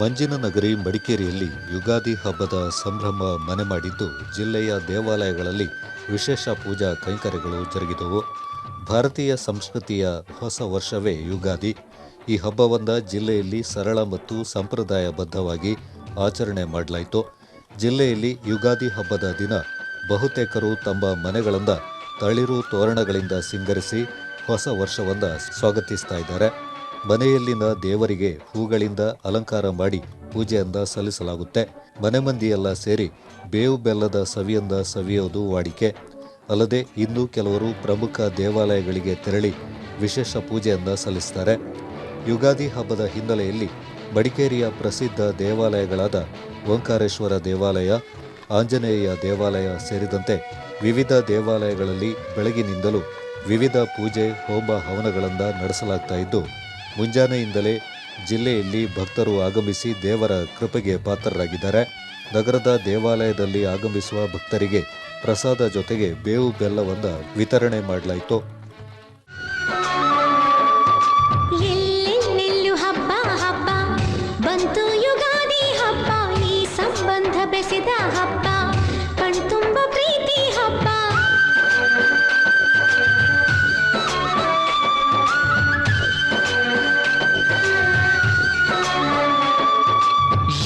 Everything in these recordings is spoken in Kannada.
ಮಂಜಿನ ನಗರಿ ಮಡಿಕೇರಿಯಲ್ಲಿ ಯುಗಾದಿ ಹಬ್ಬದ ಸಂಭ್ರಮ ಮನೆ ಮಾಡಿದ್ದು ಜಿಲ್ಲೆಯ ದೇವಾಲಯಗಳಲ್ಲಿ ವಿಶೇಷ ಪೂಜಾ ಕೈಂಕರ್ಯಗಳು ಜರುಗಿದವು. ಭಾರತೀಯ ಸಂಸ್ಕೃತಿಯ ಹೊಸ ವರ್ಷವೇ ಯುಗಾದಿ. ಈ ಹಬ್ಬವನ್ನ ಜಿಲ್ಲೆಯಲ್ಲಿ ಸರಳ ಮತ್ತು ಸಂಪ್ರದಾಯಬದ್ಧವಾಗಿ ಆಚರಣೆ ಮಾಡಲಾಯಿತು. ಜಿಲ್ಲೆಯಲ್ಲಿ ಯುಗಾದಿ ಹಬ್ಬದ ದಿನ ಬಹುತೇಕರು ತಮ್ಮ ಮನೆಗಳಿಂದ ತಳಿರು ತೋರಣಗಳಿಂದ ಸಿಂಗರಿಸಿ ಹೊಸ ವರ್ಷವನ್ನ ಸ್ವಾಗತಿಸ್ತಾ ಇದ್ದಾರೆ. ಮನೆಯಲ್ಲಿನ ದೇವರಿಗೆ ಹೂಗಳಿಂದ ಅಲಂಕಾರ ಮಾಡಿ ಪೂಜೆಯನ್ನ ಸಲ್ಲಿಸಲಾಗುತ್ತೆ. ಮನೆ ಮಂದಿಯೆಲ್ಲ ಸೇರಿ ಬೇವು ಬೆಲ್ಲದ ಸವಿಯಂದ ಸವಿಯೋದು ವಾಡಿಕೆ. ಅಲ್ಲದೆ ಇನ್ನೂ ಕೆಲವರು ಪ್ರಮುಖ ದೇವಾಲಯಗಳಿಗೆ ತೆರಳಿ ವಿಶೇಷ ಪೂಜೆಯನ್ನ ಸಲ್ಲಿಸ್ತಾರೆ. ಯುಗಾದಿ ಹಬ್ಬದ ಹಿನ್ನೆಲೆಯಲ್ಲಿ ಮಡಿಕೇರಿಯ ಪ್ರಸಿದ್ಧ ದೇವಾಲಯಗಳಾದ ಓಂಕಾರೇಶ್ವರ ದೇವಾಲಯ, ಆಂಜನೇಯ ದೇವಾಲಯ ಸೇರಿದಂತೆ ವಿವಿಧ ದೇವಾಲಯಗಳಲ್ಲಿ ಬೆಳಗಿನಿಂದಲೂ ವಿವಿಧ ಪೂಜೆ, ಹೋಮ ಹವನಗಳಿಂದ ನಡೆಸಲಾಗ್ತಾ ಇದ್ದು ಮುಂಜಾನೆಯಿಂದಲೇ ಜಿಲ್ಲೆಯಲ್ಲಿ ಭಕ್ತರು ಆಗಮಿಸಿ ದೇವರ ಕೃಪೆಗೆ ಪಾತ್ರರಾಗಿದ್ದಾರೆ. ನಗರದ ದೇವಾಲಯದಲ್ಲಿ ಆಗಮಿಸುವ ಭಕ್ತರಿಗೆ ಪ್ರಸಾದ ಜೊತೆಗೆ ಬೇವು ಬೆಲ್ಲವನ್ನು ವಿತರಣೆ ಮಾಡಲಾಯಿತು.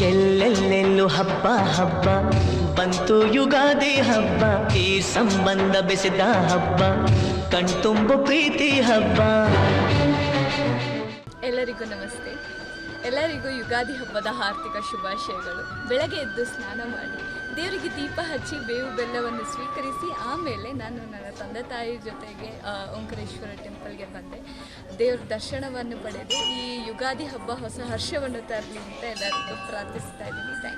ಎಲ್ಲೆಲ್ಲೆಲ್ಲೂ ಹಬ್ಬ ಹಬ್ಬ. ಬಂತು ಯುಗಾದಿ ಹಬ್ಬ, ಈ ಸಂಬಂಧ ಬೆಸೆದ ಹಬ್ಬ. ಕಣ್ತುಂಬು ಪ್ರೀತಿ ಹಬ್ಬ. ಎಲ್ಲರಿಗೂ ನಮಸ್ತೆ. ಎಲ್ಲರಿಗೂ ಯುಗಾದಿ ಹಬ್ಬದ ಆರ್ಥಿಕ ಶುಭಾಶಯಗಳು. ಬೆಳಗ್ಗೆ ಎದ್ದು ಸ್ನಾನ ಮಾಡಿ. ದೇವರಿಗೆ ದೀಪ ಹಚ್ಚಿ ಬೇವು ಬೆಲ್ಲವನ್ನು ಸ್ವೀಕರಿಸಿ ಆಮೇಲೆ ನಾನು ನನ್ನ ತಂದೆ ತಾಯಿ ಜೊತೆಗೆ ಓಂಕರೇಶ್ವರ ಟೆಂಪಲ್ಗೆ ಬಂದೆ. ದೇವ್ರ ದರ್ಶನವನ್ನು ಪಡೆದು ಈ ಯುಗಾದಿ ಹಬ್ಬ ಹೊಸ ಹರ್ಷವನ್ನು ತರಲಿ ಅಂತ ಎಲ್ಲರಿಗೂ ಪ್ರಾರ್ಥಿಸ್ತಾ ಇದ್ದೀನಿ. ಥ್ಯಾಂಕ್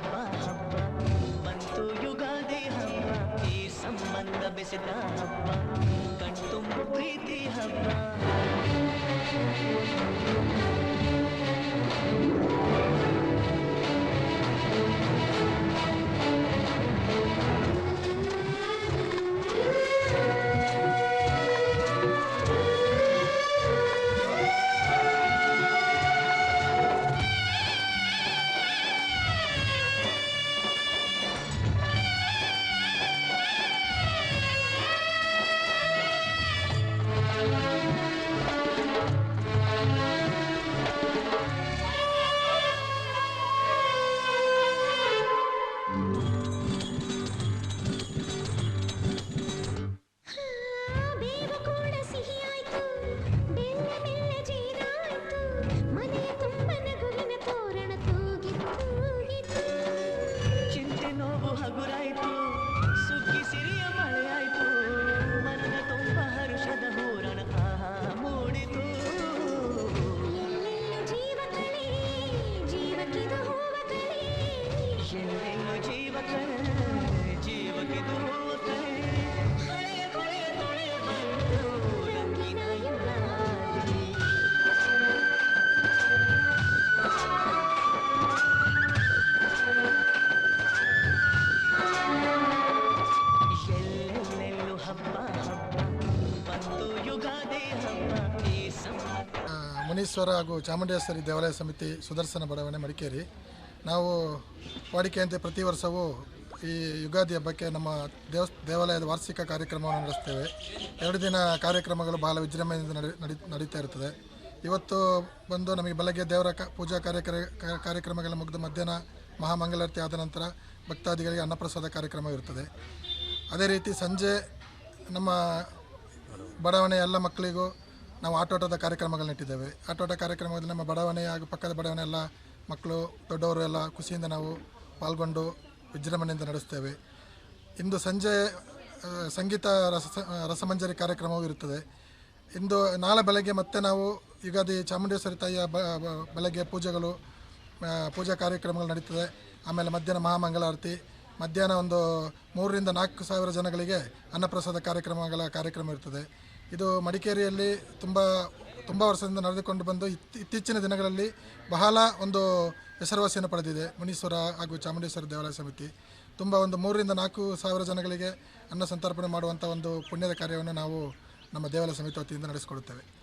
ಹಬ್ಬ ಹಬ್ಬ ಬಂತು ಯುಗಾದಿ ಹಬ್ಬ ಈ ಸಂಬಂಧ ಬೆಸೆದ ಹಬ್ಬ ಕಣ್ತುಂಬು ಪ್ರೀತಿ ಹಬ್ಬ थोड़ा सी ही आई तू दिल में ಮುನೀಶ್ವರ ಹಾಗೂ ಚಾಮುಂಡೇಶ್ವರಿ ದೇವಾಲಯ ಸಮಿತಿ ಸುದರ್ಶನ ಬಡಾವಣೆ ಮಡಿಕೇರಿ. ನಾವು ವಾಡಿಕೆಯಂತೆ ಪ್ರತಿ ವರ್ಷವೂ ಈ ಯುಗಾದಿ ಹಬ್ಬಕ್ಕೆ ನಮ್ಮ ದೇವ ದೇವಾಲಯದ ವಾರ್ಷಿಕ ಕಾರ್ಯಕ್ರಮವನ್ನು ನಡೆಸ್ತೇವೆ. ಎರಡು ದಿನ ಕಾರ್ಯಕ್ರಮಗಳು ಬಹಳ ವಿಜೃಂಭಣೆಯಿಂದ ನಡೆ, ನಡಿ, ನಡೀತಾ ಇರ್ತದೆ. ಇವತ್ತು ಬಂದು ನಮಗೆ ಬೆಳಗ್ಗೆ ದೇವರ ಕ, ಪೂಜಾ ಕಾರ್ಯಕ್ರ ಕಾರ್ಯಕ್ರಮಗಳ ಮುಗಿದು ಮಧ್ಯಾಹ್ನ ಮಹಾಮಂಗಳಾರತಿ ಆದ ನಂತರ ಭಕ್ತಾದಿಗಳಿಗೆ ಅನ್ನಪ್ರಸಾದ ಕಾರ್ಯಕ್ರಮ ಇರ್ತದೆ ಅದೇ ರೀತಿ ಸಂಜೆ ನಮ್ಮ ಬಡಾವಣೆಯ ಎಲ್ಲ ಮಕ್ಕಳಿಗೂ ನಾವು ಆಟೋಟದ ಕಾರ್ಯಕ್ರಮಗಳನ್ನ ಇಟ್ಟಿದ್ದೇವೆ. ಆಟೋಟ ಕಾರ್ಯಕ್ರಮದಲ್ಲಿ ನಮ್ಮ ಬಡಾವಣೆ ಹಾಗೂ ಪಕ್ಕದ ಬಡಾವಣೆ ಎಲ್ಲ ಮಕ್ಕಳು, ದೊಡ್ಡವರು ಎಲ್ಲ ಖುಷಿಯಿಂದ ನಾವು ಪಾಲ್ಗೊಂಡು ವಿಜೃಂಭಣೆಯಿಂದ ನಡೆಸ್ತೇವೆ. ಇಂದು ಸಂಜೆ ಸಂಗೀತ ರಸ, ರಸಮಂಜರಿ ಕಾರ್ಯಕ್ರಮವೂ ಇರುತ್ತದೆ. ಇಂದು ನಾಳೆ ಬೆಳಗ್ಗೆ ಮತ್ತೆ ನಾವು ಯುಗಾದಿ ಚಾಮುಂಡೇಶ್ವರಿ ತಾಯಿಯ ಬ ಬೆಳಗ್ಗೆ ಪೂಜೆಗಳು ಪೂಜಾ ಕಾರ್ಯಕ್ರಮಗಳು ನಡೀತದೆ. ಆಮೇಲೆ ಮಧ್ಯಾಹ್ನ ಮಹಾಮಂಗಳಾರತಿ, ಮಧ್ಯಾಹ್ನ ಒಂದು ಮೂರರಿಂದ ನಾಲ್ಕು ಸಾವಿರ ಜನಗಳಿಗೆ ಅನ್ನಪ್ರಸಾದ ಕಾರ್ಯಕ್ರಮಗಳ ಕಾರ್ಯಕ್ರಮ ಇರ್ತದೆ. ಇದು ಮಡಿಕೇರಿಯಲ್ಲಿ ತುಂಬ ತುಂಬ ವರ್ಷದಿಂದ ನಡೆದುಕೊಂಡು ಬಂದು ಇತ್ ಇತ್ತೀಚಿನ ದಿನಗಳಲ್ಲಿ ಬಹಳ ಒಂದು ಹೆಸರುವಾಸಿಯನ್ನು ಪಡೆದಿದೆ. ಮುನೀಶ್ವರ ಹಾಗೂ ಚಾಮುಂಡೇಶ್ವರ ದೇವಾಲಯ ಸಮಿತಿ. ತುಂಬ ಒಂದು ಮೂರರಿಂದ ನಾಲ್ಕು ಸಾವಿರ ಜನಗಳಿಗೆ ಅನ್ನ ಸಂತರ್ಪಣೆ ಮಾಡುವಂಥ ಒಂದು ಪುಣ್ಯದ ಕಾರ್ಯವನ್ನು ನಾವು ನಮ್ಮ ದೇವಾಲಯ ಸಮಿತಿ ವತಿಯಿಂದ ನಡೆಸಿಕೊಡುತ್ತೇವೆ.